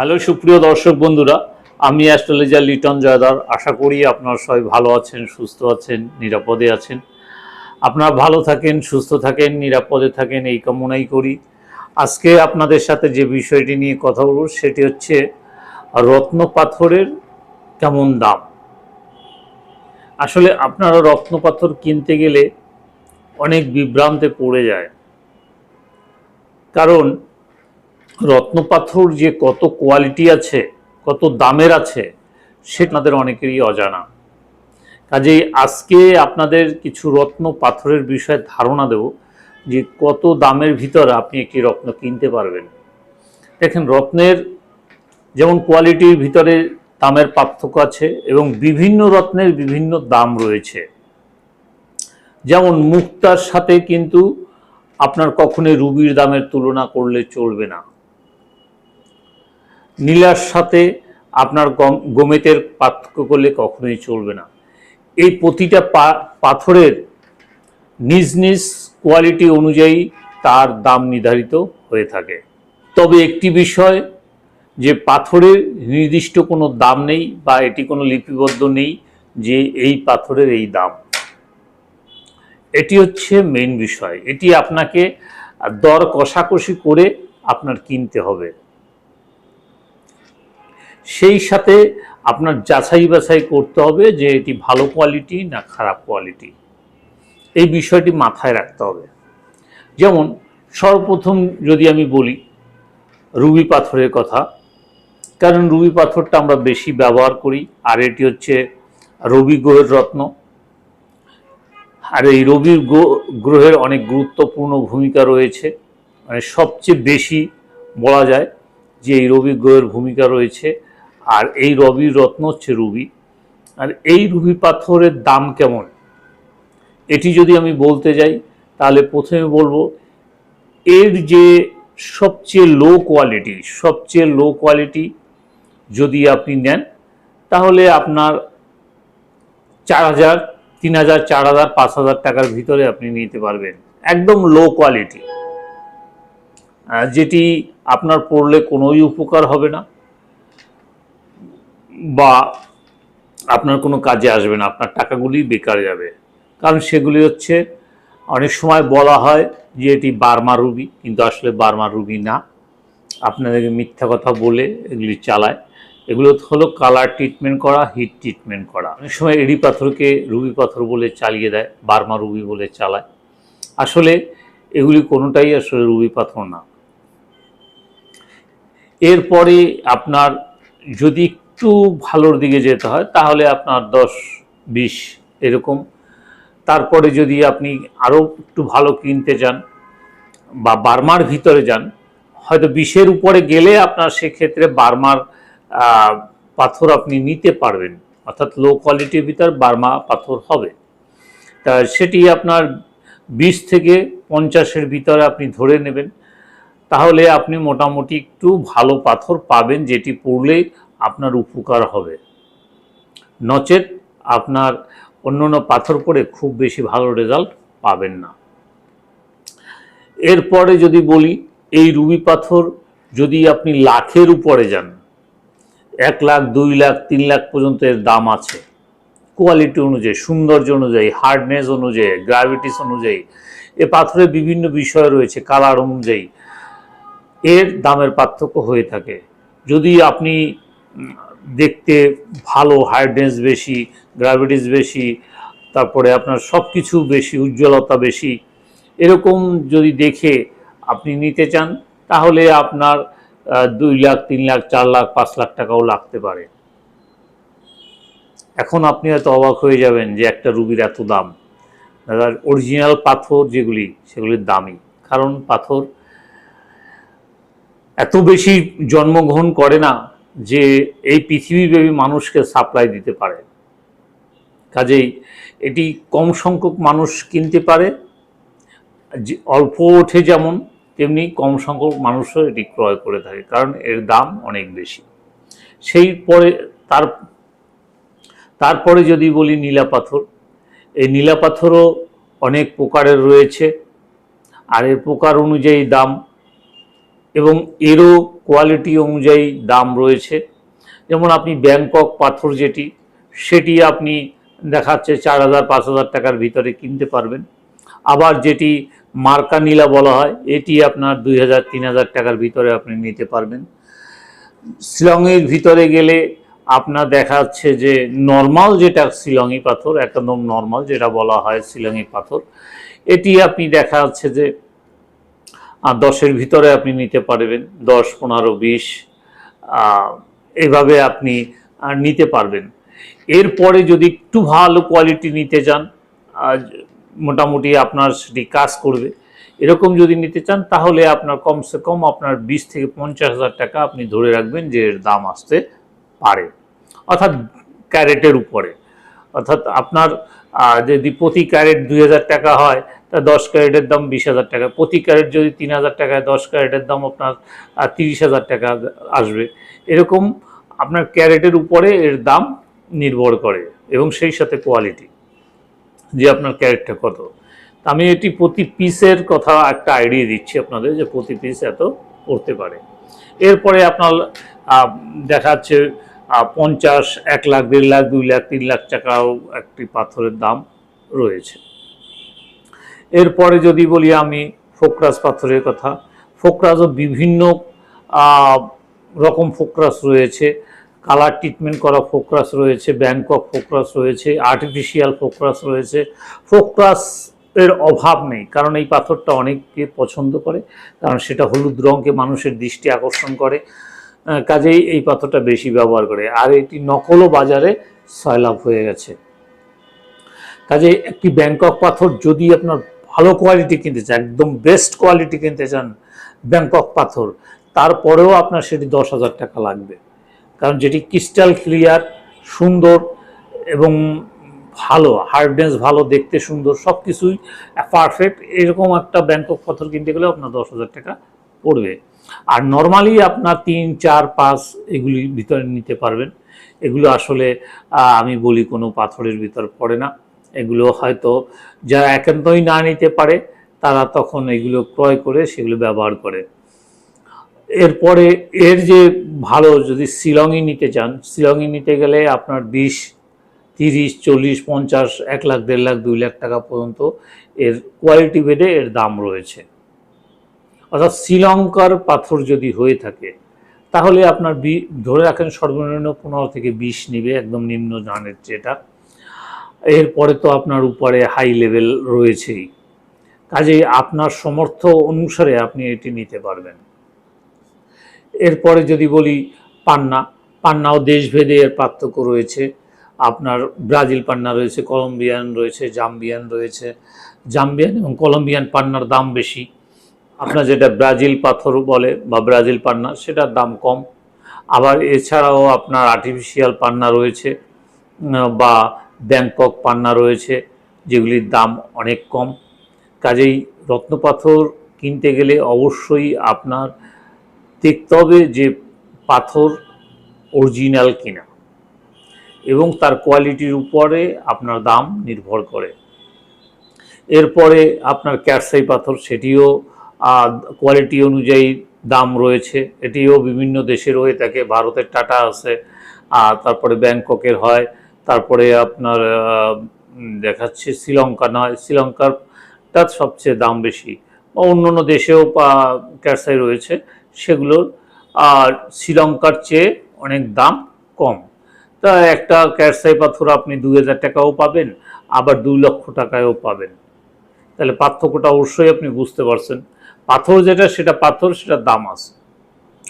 Hello, সুপ্রিয় দর্শক বন্ধুরা, আমি অ্যাস্ট্রোলজার লিটন জয়দার। আশা করি আপনারা সবাই ভালো আছেন, সুস্থ আছেন, নিরাপদে আছেন। আপনারা ভালো থাকেন, সুস্থ থাকেন, নিরাপদে থাকেন, এই কামনাই করি। আজকে আপনাদের সাথে যে বিষয়টি নিয়ে কথা বলব, সেটি হচ্ছে রত্ন পাথরের কেমন দাম? আসলে আপনারা রত্ন পাথর কিনতে গেলে অনেক বিভ্রান্তে পড়ে যায়। কারণ রত্নপাথর যে কত কোয়ালিটি আছে, কত দামের আছে, সে আপনাদের অনেকেরই অজানা। কাজেই আজকে আপনাদের কিছু রত্ন পাথরের বিষয়ে ধারণা দেব যে কত দামের ভিতরে আপনি একটি রত্ন কিনতে পারবেন। দেখেন, রত্নের যেমন কোয়ালিটির ভিতরে দামের পার্থক্য আছে এবং বিভিন্ন রত্নের বিভিন্ন দাম রয়েছে। যেমন মুক্তার সাথে কিন্তু আপনার কখনোই রুবির দামের তুলনা করলে চলবে না। নীলার সাথে আপনার গম, গোমেতের পার্থক্য করলে কখনোই চলবে না। এই প্রতিটা পাথরের নিজ নিজ কোয়ালিটি অনুযায়ী তার দাম নির্ধারিত হয়ে থাকে। তবে একটি বিষয় যে, পাথরের নির্দিষ্ট কোনো দাম নেই বা এটি কোনো লিপিবদ্ধ নেই যে, এই পাথরের এই দাম। এটি হচ্ছে মেইন বিষয়। এটি আপনাকে দর কষাকষি করে আপনার কিনতে হবে। সেই সাথে আপনার যাচাই বাছাই করতে হবে যে এটি ভালো কোয়ালিটি না খারাপ কোয়ালিটি এই বিষয়টি মাথায় রাখতে হবে। যেমন, সর্বপ্রথম যদি আমি বলি, রুবি পাথরের কথা, কারণ রুবি পাথরটা আমরা বেশি ব্যবহার করি, আর এটি হচ্ছে রবি গ্রহের রত্ন। আর এই রবি গ্রহ- গ্রহের অনেক গুরুত্বপূর্ণ ভূমিকা রয়েছে মানে সবচেয়ে বেশি বলা যায় যে এই রবি গ্রহের ভূমিকা রয়েছে। আর এই রবির রত্ন হচ্ছে রুবি। আর এই রুবি পাথরের দাম কেমন? এটি যদি আমি বলতে যাই, তাহলে প্রথমে বলব, এর যে সবচেয়ে লো কোয়ালিটি সবচেয়ে লো কোয়ালিটি যদি আপনি নেন, তাহলে আপনার চার হাজার, তিন হাজার, চার হাজার, পাঁচ হাজার টাকার ভিতরে আপনি নিতে পারবেন। একদম লো কোয়ালিটি যেটি আপনার পড়লে কোনোই উপকার হবে না। বা আপনার কোনো কাজে আসবে না, আপনার টাকাগুলি বেকার যাবে। কারণ সেগুলি হচ্ছে, অনেক সময় বলা হয় যে এটি বার্মা রুবি কিন্তু আসলে বার্মা রুবি না। আপনাদেরকে মিথ্যা কথা বলে এগুলি চালায়। এগুলো হলো কালার ট্রিটমেন্ট করা হিট ট্রিটমেন্ট করা। অনেক সময় এডি পাথরকে রুবি পাথর বলে চালিয়ে দেয়, বার্মা রুবি বলে চালায়। আসলে এগুলি কোনোটাই আসলে রুবি পাথর না। এরপরে আপনার যদি একটু ভালোর দিকে যেতে হয়, তাহলে আপনার দশ, বিশ এরকম। তারপরে যদি আপনি আরও একটু ভালো কিনতে চান বা বার্মার ভিতরে যান, হয়তো বিশের উপরে গেলে আপনার সেক্ষেত্রে বার্মার পাথর আপনি নিতে পারবেন। অর্থাৎ লো কোয়ালিটির ভিতর বার্মা পাথর হবে। তা সেটি আপনার বিশ থেকে পঞ্চাশের ভিতরে আপনি ধরে নেবেন। তাহলে আপনি মোটামুটি একটু ভালো পাথর পাবেন যেটি পড়লে আপনার উপকার হবে। নচেত আপনার অন্য অন্য পাথর পড়ে খুব বেশি ভালো রেজাল্ট পাবেন না। এরপরে যদি বলি, এই রুবি পাথর যদি আপনি লাখের উপরে যান, এক লাখ, দুই লাখ, তিন লাখ পর্যন্ত এর দাম আছে। কোয়ালিটি অনুযায়ী, সৌন্দর্য অনুযায়ী হার্ডনেস অনুযায়ী গ্রাভিটিস অনুযায়ী, এ পাথরের বিভিন্ন বিষয় রয়েছে কালার অনুযায়ী, এর দামের পার্থক্য হয়ে থাকে। যদি আপনি দেখতে ভালো হার্ডনেস বেশি গ্রাভিটিস বেশি, তারপরে আপনার সব কিছু বেশি, উজ্জ্বলতা বেশি। এরকম যদি দেখে আপনি নিতে চান, তাহলে আপনার দুই লাখ, তিন লাখ, চার লাখ, পাঁচ লাখ টাকাও লাগতে পারে। এখন আপনি হয়তো অবাক হয়ে যাবেন যে একটা রুবির এত দাম। দাদা অরিজিনাল পাথর যেগুলি, সেগুলির দামি কারণ পাথর এত বেশি জন্মগ্রহণ করে না যে এই পৃথিবীব্যাপী মানুষকে সাপ্লাই দিতে পারে। কাজেই এটি কম সংখ্যক মানুষ কিনতে পারে অল্প ওঠে যেমন, তেমনি কম সংখ্যক মানুষও এটি ক্রয় করে থাকে, কারণ এর দাম অনেক বেশি। সেই পরে তার, তারপরে যদি বলি নীলা পাথর, এই নীলা পাথরও অনেক প্রকারের রয়েছে, আর এর প্রকার অনুযায়ী দাম এবং এরও কোয়ালিটি অনুযায়ী দাম রয়েছে। যেমন আপনি ব্যাংকক পাথর যেটি, সেটি আপনি দেখাচ্ছে চার হাজার, পাঁচ হাজার টাকার ভিতরে কিনতে পারবেন। আবার যেটি মার্কা নীলা বলা হয়, এটি আপনার দুই হাজার, তিন হাজার টাকার ভিতরে আপনি নিতে পারবেন। শিলংয়ের ভিতরে গেলে আপনার দেখা যাচ্ছে যে নর্মাল যেটা শিলংই পাথর, একদম নর্মাল যেটা বলা হয় শিলংই পাথর, এটি আপনি দেখা যাচ্ছে যে আহ, দশের ভিতরে আপনি নিতে পারবেন দশ পনেরো বিশ এভাবে আপনি নিতে পারবেন। এরপরে যদি একটু ভালো কোয়ালিটি নিতে চান মোটামুটি আপনার সেটি কাজ করবে। এরকম যদি নিতে চান তাহলে আপনার কমসে কম আপনার বিশ থেকে পঞ্চাশ হাজার টাকা আপনি ধরে রাখবেন যে এর দাম আসতে পারে। অর্থাৎ ক্যারেটের উপরে। অর্থাৎ আপনার যদি প্রতি ক্যারেট দুই হাজার টাকা হয় তা দশ ক্যারেটের দাম বিশ হাজার টাকা। প্রতি ক্যারেট যদি তিন হাজার টাকায় দশ ক্যারেটের দাম আপনার তিরিশ হাজার টাকা আসবে। এরকম আপনার ক্যারেটের উপরে এর দাম নির্ভর করে এবং সেই সাথে কোয়ালিটি যে আপনার ক্যারেটটা কত। আমি এটি প্রতি পিসের কথা একটা আইডিয়া দিচ্ছি আপনাদের যে প্রতি পিস এত পড়তে পারে। এরপরে আপনার দেখা যাচ্ছে পঞ্চাশ, এক লাখ, দেড় লাখ, দুই লাখ, তিন লাখ টাকাও একটি পাথরের দাম রয়েছে। এরপরে যদি বলি আমি ফোকরাস পাথরের কথা, ফোকরাসও বিভিন্ন রকম ফোকরাস রয়েছে। কালার ট্রিটমেন্ট করা ফোকরাস রয়েছে, ব্যাংকক ফোকরাস রয়েছে, আর্টিফিশিয়াল ফোকরাস রয়েছে। ফোকরাস এর অভাব নেই, কারণ এই পাথরটা অনেকে পছন্দ করে, কারণ সেটা হলুদ রঙকে মানুষের দৃষ্টি আকর্ষণ করে কাজেই এই পাথরটা বেশি ব্যবহার করে। আর এটি নকলও বাজারে সয়লাভ হয়ে গেছে। কাজে একটি ব্যাংকক পাথর যদি আপনার ভালো কোয়ালিটি কিনতে চান একদম বেস্ট কোয়ালিটি কিনতে চান ব্যাংকক পাথর। তারপরেও আপনার সেটি দশ হাজার টাকা লাগবে। কারণ যেটি ক্রিস্টাল ক্লিয়ার সুন্দর এবং ভালো হার্ডনেস ভালো, দেখতে সুন্দর সব কিছুই পারফেক্ট এরকম একটা ব্যাংকক পাথর কিনতে গেলে আপনার দশ হাজার টাকা পড়বে। আর নর্মালি আপনার তিন, চার, পাঁচ এগুলি ভিতরে নিতে পারবেন। এগুলো আসলে আমি বলি কোনো পাথরের ভিতর পড়ে না। এগুলো হয়তো যারা একান্তই না নিতে পারে, তারা তখন এগুলো ক্রয় করে সেগুলো ব্যবহার করে। এরপরে এর যে ভালো, যদি শিলংই নিতে চান, শিলংই নিতে গেলে আপনার বিশ, তিরিশ, চল্লিশ, পঞ্চাশ, এক লাখ, দেড় লাখ, দুই লাখ টাকা পর্যন্ত এর কোয়ালিটি বেডে এর দাম রয়েছে। অর্থাৎ শ্রীলঙ্কার পাথর যদি হয়ে থাকে, তাহলে আপনার বি, ধরে রাখেন সর্বনিম্ন পনেরো থেকে বিশ নিবে, একদম নিম্ন জানের যেটা। এরপরে তো আপনার উপরে হাই লেভেল রয়েছেই। কাজেই আপনার সমর্থ অনুসারে আপনি এটি নিতে পারবেন। এরপরে যদি বলি পান্না, পান্নাও দেশভেদে এর পার্থক্য রয়েছে। আপনার ব্রাজিল পান্না রয়েছে, কলম্বিয়ান রয়েছে, জাম্বিয়ান রয়েছে। জাম্বিয়ান এবং কলম্বিয়ান পান্নার দাম বেশি। আপনার যেটা ব্রাজিল পাথর বলে বা ব্রাজিল পান্না, সেটার দাম কম। আবার এছাড়াও আপনার আর্টিফিশিয়াল পান্না রয়েছে, বা ব্যাংকক, পান্না রয়েছে, যেগুলির দাম অনেক কম। কাজেই রত্নপাথর কিনতে গেলে অবশ্যই আপনার দেখতে হবে যে পাথর অরিজিনাল কিনা এবং তার কোয়ালিটির উপরে আপনার দাম নির্ভর করে। এরপরে আপনার ক্যারসাই পাথর, সেটিও কোয়ালিটি অনুযায়ী দাম রয়েছে। এটিও বিভিন্ন দেশের হয়ে থাকে, ভারতের টাটা আছে আর তারপরে ব্যাংককের হয় তারপরে আপনার দেখাচ্ছে শ্রীলঙ্কা নয় শ্রীলঙ্কারটা সবচেয়ে দাম বেশি। বা অন্য অন্য দেশেও ক্যারসাই রয়েছে সেগুলোর আর শ্রীলঙ্কার চেয়ে অনেক দাম কম। তা একটা ক্যারসাই পাথর আপনি দু হাজার টাকাও পাবেন, আবার দুই লক্ষ টাকায়ও পাবেন। তাহলে পার্থক্যটা অবশ্যই আপনি বুঝতে পারছেন। পাথর যেটা, সেটা পাথর, সেটা দাম আছে।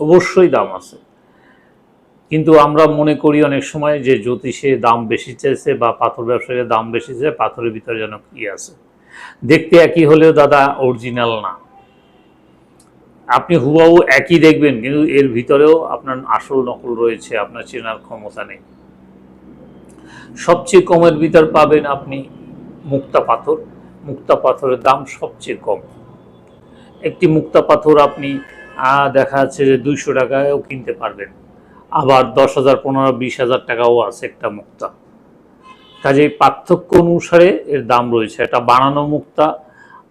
অবশ্যই দাম আছে। কিন্তু আমরা মনে করি অনেক সময় যে জ্যোতিষে দাম বেশি চেয়েছে বা পাথর ব্যবসায়ীর দাম বেশি চাইছে পাথরের ভিতরে যেন কি আছে। দেখতে একই হলেও দাদা অরিজিনাল না। আপনি হুবাহু একই দেখবেন, কিন্তু এর ভিতরেও আপনার আসল নকল রয়েছে, আপনার চেনার ক্ষমতা নেই। সবচেয়ে কমের ভিতর পাবেন আপনি মুক্তা পাথর। মুক্তা পাথরের দাম সবচেয়ে কম। একটি মুক্তা পাথর আপনি দেখা যাচ্ছে যে দুইশো টাকায়ও কিনতে পারবেন। আবার দশ হাজার, পনেরো, বিশ হাজার টাকাও আছে একটা মুক্তা। কাজে পার্থক্য অনুসারে এর দাম রয়েছে। একটা বানানো মুক্তা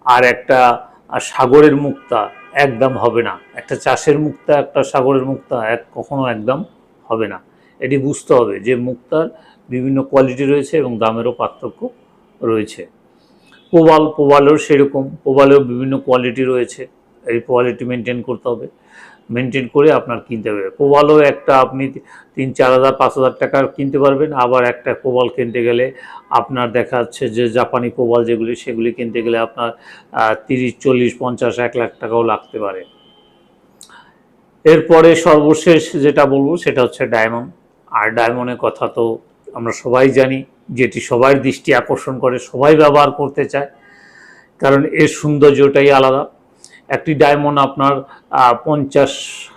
আর একটা সাগরের মুক্তা একদম হবে না। একটা চাষের মুক্তা, একটা সাগরের মুক্তা এক কখনো একদম হবে না। এটি বুঝতে হবে যে মুক্তার বিভিন্ন কোয়ালিটি রয়েছে এবং দামেরও পার্থক্য রয়েছে। পোবাল পোবালেও সেরকম। পোবালেও বিভিন্ন কোয়ালিটি রয়েছে। এই কোয়ালিটি মেনটেন করতে হবে। মেনটেন করে আপনার কিনতে হবে। কোবালও একটা আপনি তিন, চার হাজার, পাঁচ হাজার টাকার কিনতে পারবেন। আবার একটা কোবাল কিনতে গেলে আপনার দেখা যাচ্ছে যে জাপানি কোবাল যেগুলি, সেগুলি কিনতে গেলে আপনার তিরিশ, চল্লিশ, পঞ্চাশ, এক লাখ টাকাও লাগতে পারে। এরপরে সর্বশেষ যেটা বলব, সেটা হচ্ছে ডায়মন্ড। আর ডায়মন্ডের কথা তো আমরা সবাই জানি, যেটি সবার দৃষ্টি আকর্ষণ করে, সবাই ব্যবহার করতে চায়। কারণ এর সৌন্দর্যটাই আলাদা। একটি ডায়মন্ড আপনার পঞ্চাশ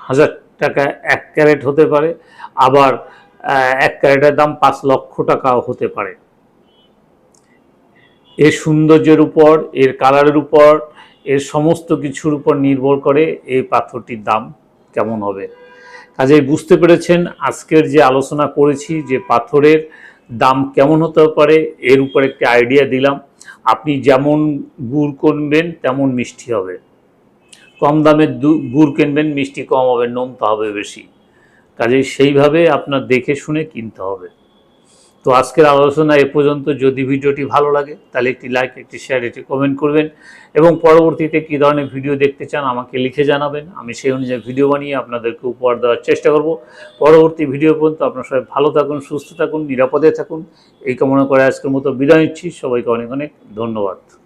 হাজার টাকা এক ক্যারেট হতে পারে। আবার এক ক্যারেটের দাম পাঁচ লক্ষ টাকাও হতে পারে। এর সৌন্দর্যের উপর, এর কালারের উপর, এর সমস্ত কিছুর উপর নির্ভর করে এই পাথরটির দাম কেমন হবে। কাজেই বুঝতে পেরেছেন, আজকের যে আলোচনা করেছি যে পাথরের দাম কেমন হতে পারে, এর উপর একটি আইডিয়া দিলাম। আপনি যেমন গুড় কিনবেন তেমন মিষ্টি হবে। কম দামের দু- গুড় কিনবেন, মিষ্টি কম হবে নোমতা হবে বেশি। কাজেই সেইভাবে আপনার দেখে শুনে কিনতে হবে। তো আজকের আলোচনা এ পর্যন্ত। যদি ভিডিওটি ভালো লাগে, তাহলে একটি লাইক একটি শেয়ার একটি কমেন্ট করবেন এবং পরবর্তীতে কী ধরনের ভিডিও দেখতে চান আমাকে লিখে জানাবেন। আমি সেই অনুযায়ী ভিডিও বানিয়ে আপনাদেরকে উপহার দেওয়ার চেষ্টা করব। পরবর্তী ভিডিও পর্যন্ত আপনার সবাই ভালো থাকুন, সুস্থ থাকুন, নিরাপদে থাকুন। এই কামনা করে আজকের মতো বিদায় নিচ্ছি। সবাইকে অনেক অনেক ধন্যবাদ।